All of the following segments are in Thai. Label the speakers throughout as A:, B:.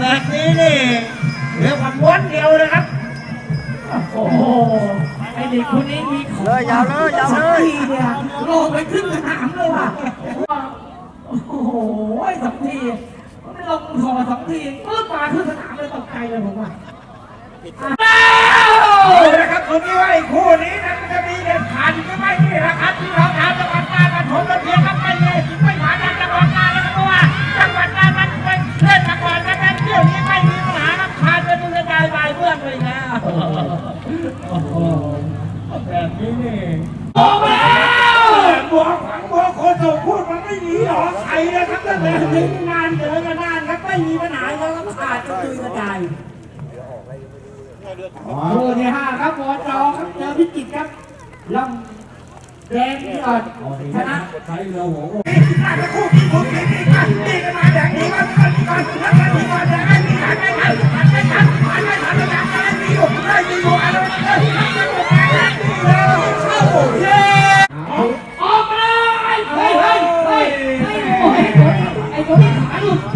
A: แบบนี้นี่เหลือความม้วน
B: เดียวนะครับ โอ้โหไอเด็กคนนี้มีของเลยยาวเลยยาวเลย สัโลกไปขึ้นสนามเลยว่ะ โอ้โหสองทีมันลงคอสองทีปึ๊บมาขึ้นสนามเลยตกใจเลยผมว่า นะครับคนนี้ว่าไอ้คู่นี้นะมันจะมีเด็
A: ดขาด บบนี้นี่
B: โอ้โหบัวขวังบัวโคโซพูดมันไม่หนีหรอกใครนะครับตั้งแต่ถึงงานเจอกันนานครับไม่มีปัญหาแล้วครับขาดกระจุยกระจาย
A: คู่ที่ห้าครับวอจอครับเจอพิจิตรครับลำแดงก่อ่อนชนะ
B: ใช้เรือหัวน่าจะคู่ที่ผมนี่นี่กันนี่กันมาแดงนี่กัน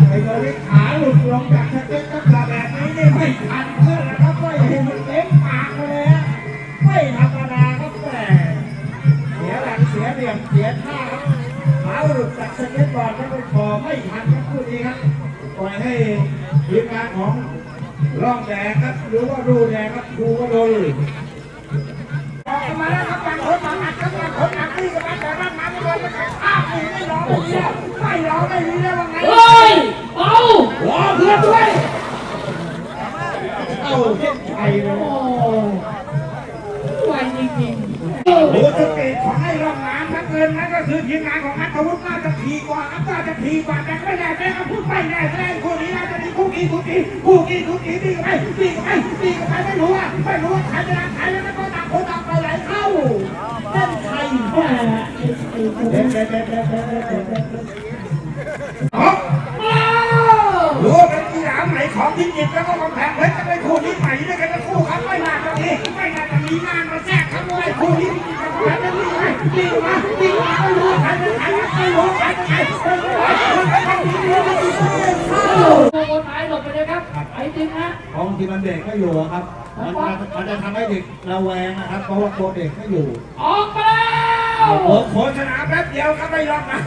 B: ไอ้
A: ตัวนี้ขาหลุด
B: ลงจากสเก็ตกับแบบนี้นี่ไม่ทันเพื่อนนะครับไม่เห็นมันเต็มปากเลยไม่ธรรมดาครับแต่เสียหลักเสียเหลี่ยมเสียท่าครับขาหลุดจากสเก็ตบอร์ดแล้วก็คอไม่ทันครับคู่นี้ครับปล่อยให้ทีมงานของร่องแดงครับหรือว่ารูแดงครับครูก็โดน หัวา
A: เต
B: จของไอ้ร่องน้ำนักเกินนั่นก็คือทีมงานของอัตวุฒิน่าจะทีกว่าอัตราจะทีกว่าแต่ก็ไม่ได้แต่ก็พูดไปได้แม่ได้คนนี้น่าจะมีคุกกี้คุกกี้คุกกี้คุกกี้ดีกับไปดีกับไปดีกับไปไม่รู้ว่าไม่รู้ว่าใครจะรักใครแล้วก็ต่างคนต่างไปไหลเข้าเล่นใครบ้าเทยและอเมริกาดูท่ป็นกีฬาไหนของที่หยิบแล้วก็กำแพงเพชร
A: ที่
C: มันเด็กก็อยู่อะครับ มันมันมันจะทำให้เด็กระแวงนะครับ เพราะว่าตัวเด็กก็อยู่
A: ออกมาแล้ว
B: โอ้โฆษณาแป๊บเดียวก็ไม่รอดนะ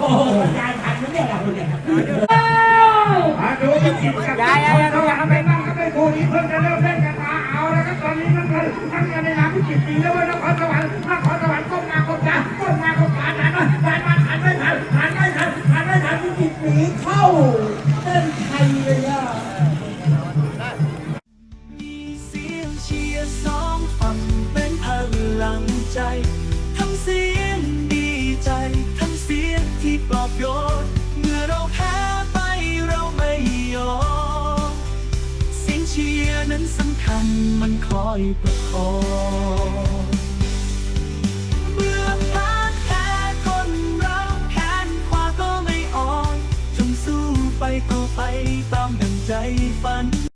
B: โอ้การผ่านไม่ได้เราเนี่ยมาดูจะกินกับคนสวรรค์ไปบ้างครับไอ้คู่นี้เพิ่งจะเริ่มเล่นกันมาเอาแล้วครับตอนนี้มันมันมันกันในนามพิจิตรปีแล้วเว้ยนครสวรรค์
D: ใจ ทั้งเสียงดีใจ ทั้งเสียงที่ปลอบโยนเมื่อเราแพ้ไปเราไม่ยอมเสียงเชียร์นั้นสำคัญมันคอยประคองเมื่อพลาดแพ้คนเราแขนขวาก็ไม่อ่อนจงสู้ไปต่อไปตามดังใจฝัน